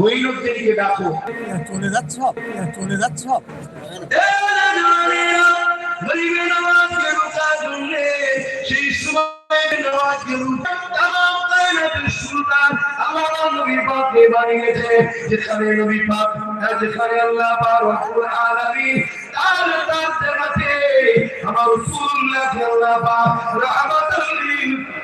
ওই লোকদেরকে ডাকো চলে যাচ্ছ চলে যাচ্ছ যেখানে নবী পাক যেখানে আল্লাহ পাক রব্বুল আলামিন তার তার আমার রাসূলুল্লাহ আল্লাহ পাক রাহমাতুল লিল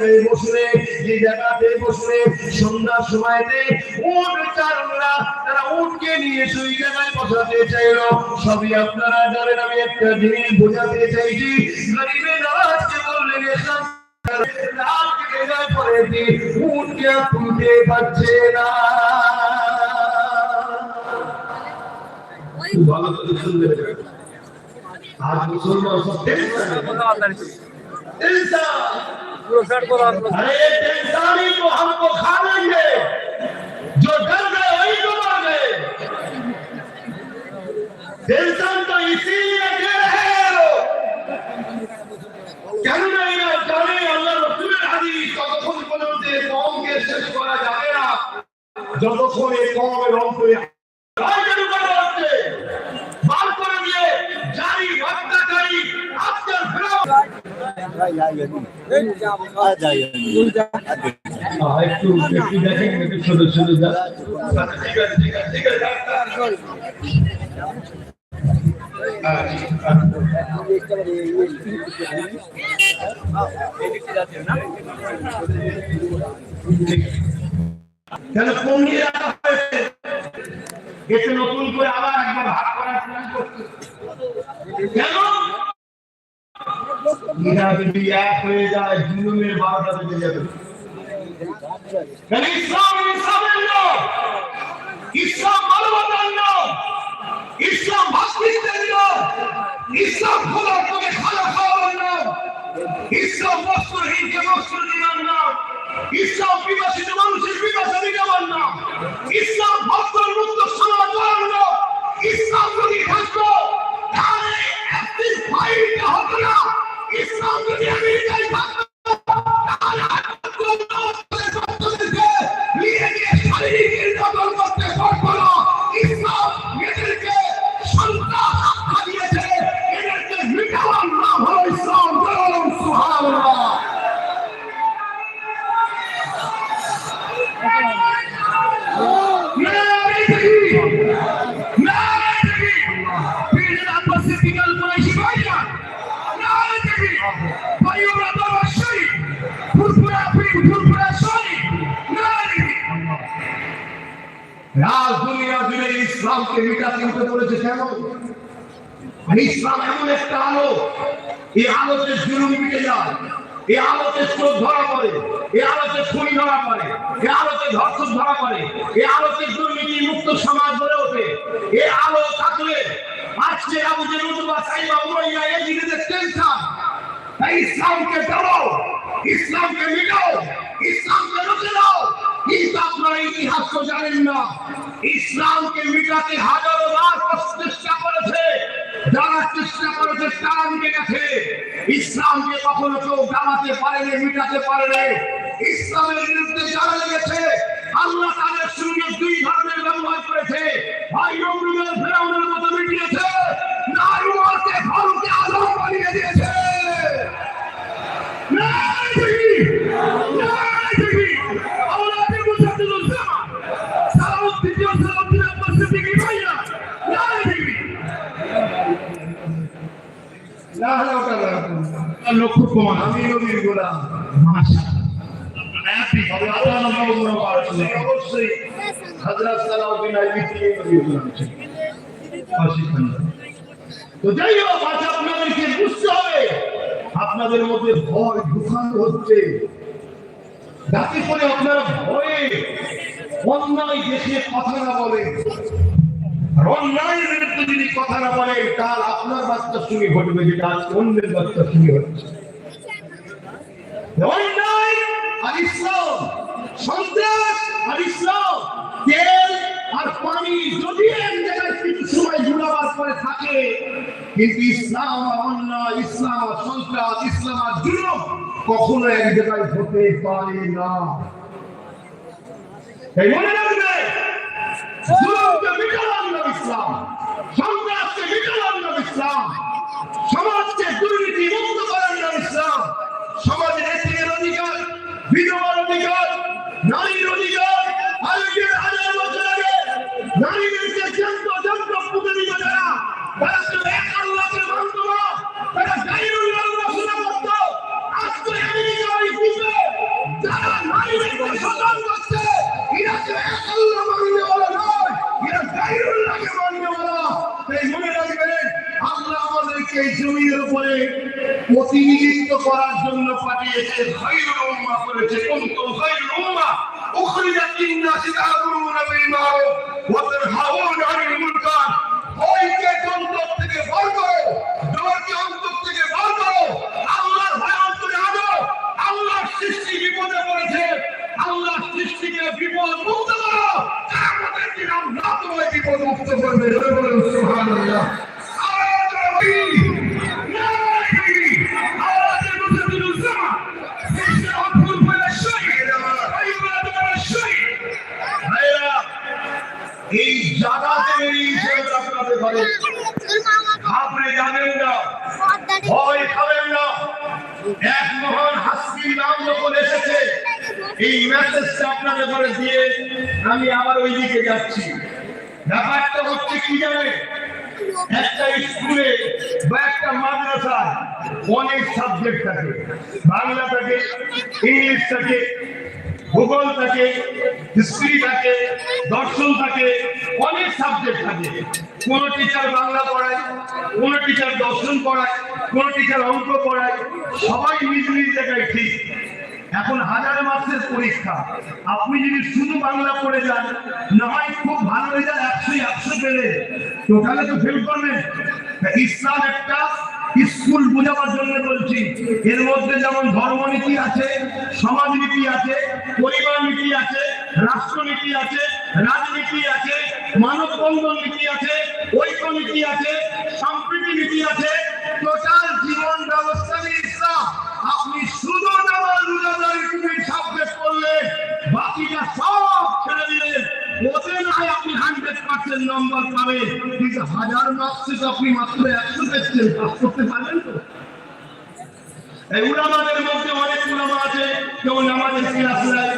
একটা বসলে যে জায়গাতে বসলে সন্ধ্যার সময়তে উট চারণরা তারা উটকে নিয়ে সেই জায়গায় বসাতে চাইলো। সবই আপনারা জানেন আমি একটা জিনিস বোঝাতে চাইছি। গরিবের নওয়াজকে বললেন পরে উঠকে তুলতে পারছে না। ভালো করে শুনলে আজ মুসলমান সব টেনশন টেনশন अरे टेंशन ही तो हमको खा लेंगे जो डर गए वही तो मर गए टेंशन तो इसीलिए दे रहे हो কেননা এরা জানে আল্লাহ রসুলের হাদিস ততক্ষণ পর্যন্ত এই কমকে শেষ করা যাবে না যতক্ষণ এই কমের অন্তরে কেন কমিয়ে রাখা নতুন করে আবার একবার ভাগ করার প্ল্যান করছে কেন এরা যদি এক হয়ে যায়, জুলুমের বারোটা বেজে যাবে। ইসলাম ইসলামের নাম ইসলাম মানবতার নাম ইসলাম ভাতৃত্বের নাম ইসলাম খোলার তোকে খানা খাওয়ার নাম ইসলাম বস্ত্রহীনকে বস্ত্র দেওয়ার নাম ইসলাম বিভাষিত মানুষের বিভাষা দেওয়ার নাম ইসলাম ভক্তর মুক্ত সমাজ দুনিয়া জুড়ে ইসলামকে মিটাতে উঠে পড়েছে কেন? ইসলাম এমন একটা আলো, এই আলোতে জুলুম মিটে যায়, এই আলোতে চোখ ধরা পড়ে, এই আলোতে খুনি ধরা পড়ে, এই আলোতে ধর্ষক ধরা পড়ে, এই আলোতে দুর্নীতি মুক্ত সমাজ গড়ে ওঠে। এই আলো থাকলে আজকে আবু যে নতুবা সাইবা উমাইয়া এদিকে টেনশন। তাই ইসলামকে ধরো ইসলামকে মিটাও, ইসলামকে রুখে দাও। কিন্তু আপনারা ইতিহাস তো জানেন না। ইসলামকে মিটাতে হাজারো বার চেষ্টা করেছে, যারা চেষ্টা করেছে তারা মিটে গেছে। ইসলামকে কখনো কেউ জানাতে পারেনি, মিটাতে পারেনি। ইসলামের বিরুদ্ধে যারা লেগেছে। আল্লাহ তাদের সঙ্গে দুই ধরনের ব্যবহার আপনাদের মধ্যে ভয় ঢুকানো হচ্ছে যাতে করে আপনারা ভয়ে অন্যায় দেখে কথা না বলে আর অন্যায়ের বিরুদ্ধে যদি কথা না বলেন তাহলে আপনার বাচ্চার সঙ্গে ঘটবে যেটা অন্যের বাচ্চার সঙ্গে হচ্ছে। অন্যায় আর ইসলাম সন্ত্রাস আর ইসলাম তেল আর পানি যদি এক জায়গায় কিছু সময় পরে থাকে, কিন্তু ইসলাম আর অন্যায়, ইসলাম আর সন্ত্রাস, ইসলাম আর কখনো এক জায়গায় হতে পারে না। এই মনে রাখবে না ইসলাম, সন্ত্রাসকে না ইসলাম, সমাজকে দুর্নীতি মুক্ত নাম ইসলাম, সমাজের বিধবার অধিকার, নারীর অধিকার, আজকের হাজার বছর আগে নারীদেরকে যন্ত্র যন্ত্র পুঁতে দিত যারা, তারা তো এক আল্লাহকে মানত না, তারা গাইরুল আল্লাহ শোনা করত, আজকে আমেরিকার দ্বীপে যারা নারীদেরকে শোষণ করছে, এরা তো এক উপরে প্রতিনিধিত্ব করার জন্য পাঠিয়েছে খাইরুল উম্মাহ করেছে কুনতুম খাইরুল উম্মাহ উখরিজাত লিন-নাসি তা'মুরুনা বিল মা'রুফ ওয়া তানহাউনা ভয় খাবেন না। এক মহান হাসির নাম যখন এসেছে, এই মেসেজটা আপনাদের ঘরে দিয়ে আমি আবার ওই দিকে যাচ্ছি। ব্যাপারটা হচ্ছে কি জানেন? একটা স্কুলে বা একটা মাদ্রাসায় অনেক সাবজেক্ট থাকে। বাংলা থাকে, ইংলিশ থাকে, ভূগোল থাকে হিস্ট্রি থাকে, দর্শন থাকে, অনেক সাবজেক্ট থাকে। কোন টিচার বাংলা পড়ায়, কোন টিচার দর্শন পড়ায়, কোন টিচার অঙ্ক পড়ায়, সবাই নিজ নিজ জায়গায় ঠিক। এখন হাজার মাসের পরীক্ষা। আপনি যদি শুধু বাংলা পড়ে যান, না হয় খুব ভালো হয়ে রেজাল্ট একশো একশো পেলে টোটালে তো ফেল করবেন। ইসলাম একটা স্কুল বোঝাবার জন্য বলছি। এর মধ্যে যেমন ধর্মনীতি আছে, সমাজনীতি আছে পরিবার নীতি আছে, রাষ্ট্রনীতি আছে রাজনীতি আছে মানব বন্ধন নীতি আছে ঐক্য নীতি আছে, সম্প্রীতি নীতি আছে, টোটাল জীবন ব্যবস্থা নিয়ে আপনি শুধু ওতে আপনি নম্বর আপনি মাত্র করতে এই উলামাদের মধ্যে অনেক উলামা আছে, কেউ নামাজের নেয়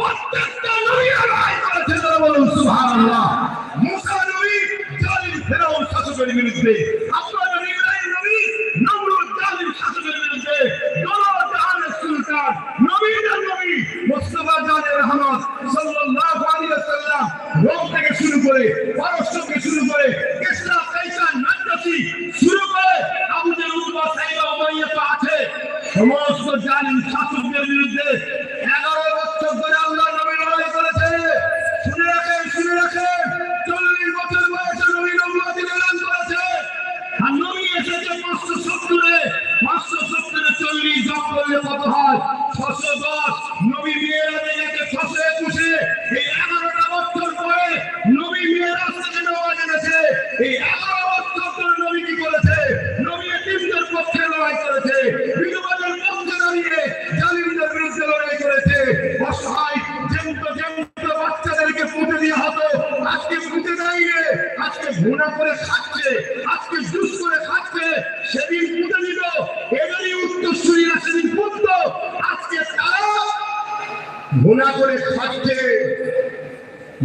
প্রত্যেকটা নবী শাসকের বিরুদ্ধে আপনার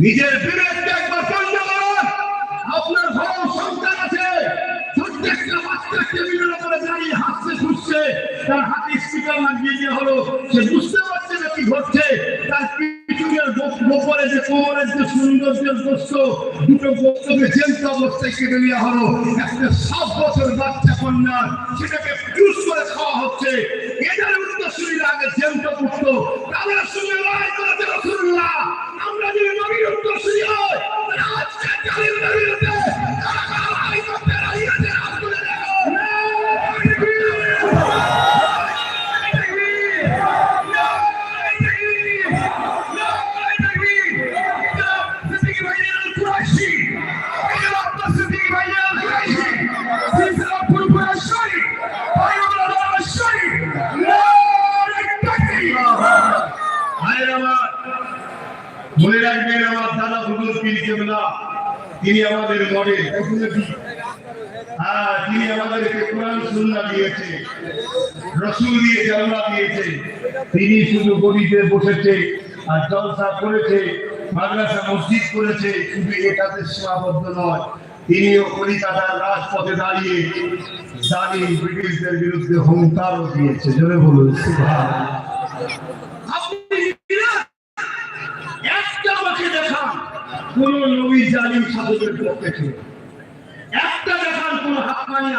নিজের বিবেককে একবার করুন আপনার ঘর সন্তান আছে। উপরে দাঁড়িয়ে হাসছে, খুঁজছে। তার হাতে স্পিকার লাগিয়ে দেওয়া হলো, সে বুঝতে পারছে না কি ঘটছে। তার কেটে হলো। বছর বাচ্চা সেটাকে করে খাওয়া হচ্ছে। এদের করেছে হ্যাঁ তিনি শুধু গদিতে বসেছে আর জলসা করেছে, মাদ্রাসা, মসজিদ করেছে, শুধু এটাতে সীমাবদ্ধ নয়। তিনিও কলিকাতার রাজপথে দাঁড়িয়ে দাঁড়িয়ে ব্রিটিশদের বিরুদ্ধে হুঙ্কারও দিয়েছে। জোরে বলুন। আপনি একটা আমাকে দেখান কোন নবী জালিম পক্ষে ছিল। একটা দেখান কোন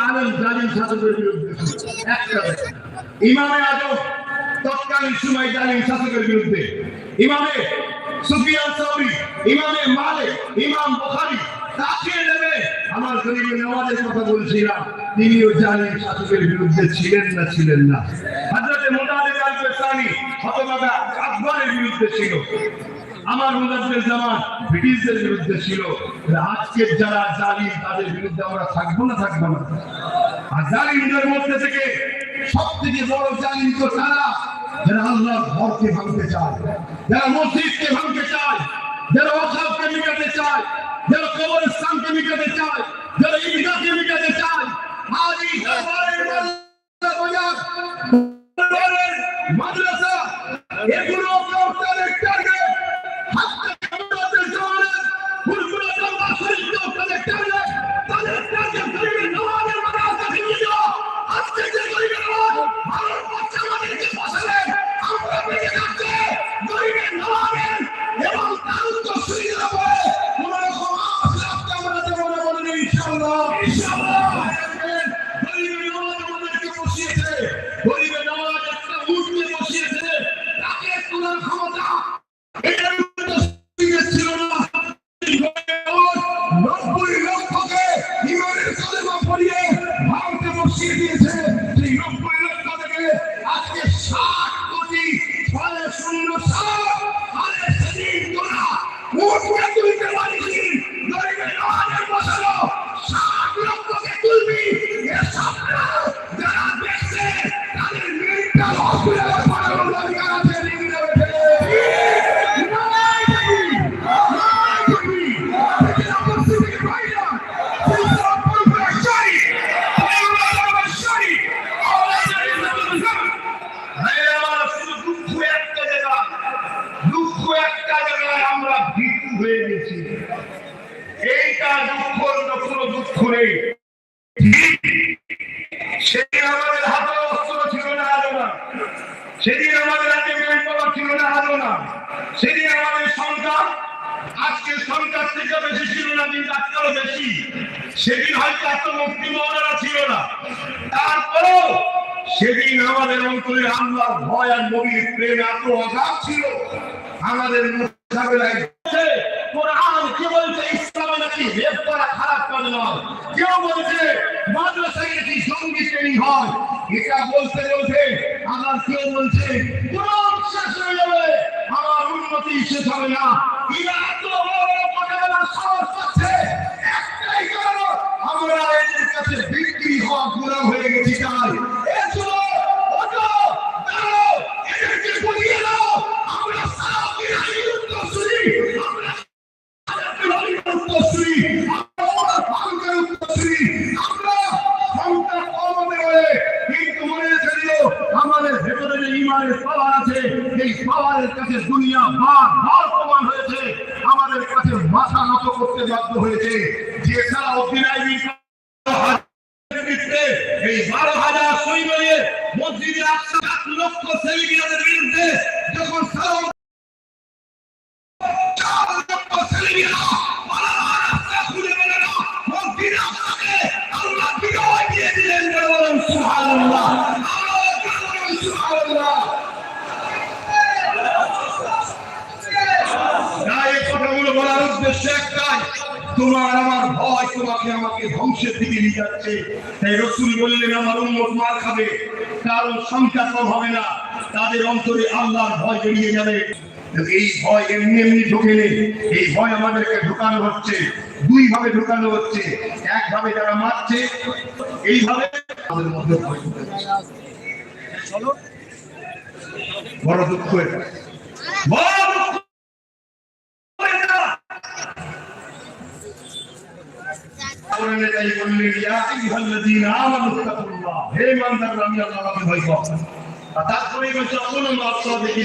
আলেম জালিম বিরুদ্ধে একটা ইমামে আজম তৎকালীন সময় জালিম শাসকের বিরুদ্ধে। ইমামে সুফিয়ান সাউরি, ইমামে ইমাম তাকে নেবে। আমার গরিব নওয়াজের কথা বলছিলাম, তিনিও জালিম শাসকের বিরুদ্ধে ছিলেন না ছিলেন না। হযরতে মুতালিব আল পেসানি হতবাগা আকবরের বিরুদ্ধে ছিল। আমার মুজাদ্দের জামান ব্রিটিশদের বিরুদ্ধে ছিল। আজকের যারা জালিম, তাদের বিরুদ্ধে আমরা থাকব না থাকব না? আর জালিমদের মধ্যে থেকে সব থেকে বড় জালিম তো তারা, যারা আল্লাহর ঘরকে ভাঙতে চায়, যারা মসজিদকে ভাঙতে চায়, যারা অসাবকে মিটাতে চায়, যারা কবরস্থানকে মিটাতে চায়, যারা ঈদগাহকে মিটাতে চায়। মাদ্রাসা এগুলো টার্গেট ভারতে বসিয়ে দিয়েছে কোনো সেদিন আমাদের হাতে অস্ত্র ছিল না আজও না। সেদিন আমাদের হাতে ম্যান পাওয়ার ছিল না আজও না। সেদিন আমাদের সন্তান, আজকে সরকার থেকে বেশি ছিল না, কিন্তু আজকালও বেশি। সেদিন হয়তো এত মুক্তি মহড়া ছিল না। তারপরেও সেদিন আমাদের অন্তরে আল্লাহ ভয় আর নবীর প্রেম এত অভাব ছিল। আমাদের মোকাবেলায় কোরআন কি বলছে? ইসলামে নাকি রেপ করা নয় কেউ বলছে মাদ্রাসায় নাকি জঙ্গি শ্রেণি হয়। এটা বলতে বলতে আবার কেউ বলছে, কোরআন শেষ হয়ে যাবে। আমার আমরা এদের কাছে বিক্রি হওয়া পুরা হয়ে গেছি তাই। এসো লক্ষ সেলিমিয়াদের বিরুদ্ধে যখন লক্ষ তোমার আমার ভয় তোমাকে আমাকে ধ্বংসের দিকে নিয়ে যাচ্ছে। তাই রসুল বললেন, আমার উন্মত মার খাবে, কারণ সংখ্যা কম হবে না। তাদের অন্তরে আল্লাহর ভয় বেরিয়ে যাবে। এই ভয় এমনি এমনি ঢুকে এই ভয় আমাদেরকে ঢুকানো হচ্ছে। দুই ভাবে ঢুকানো হচ্ছে। এক ভাবে যারা মারছে, এইভাবে আমাদের মধ্যে ভয় বড় দুঃখ বড় দুঃখ। কোরআনে তাই বললেন, ইয়া আইয়ুহাল্লাযীনা আমানু তাকুল্লাহ হে ইমানদাররা, আমি আল্লাহকে ভয় করো তারপরে বলছে, আল্লাহ দেখি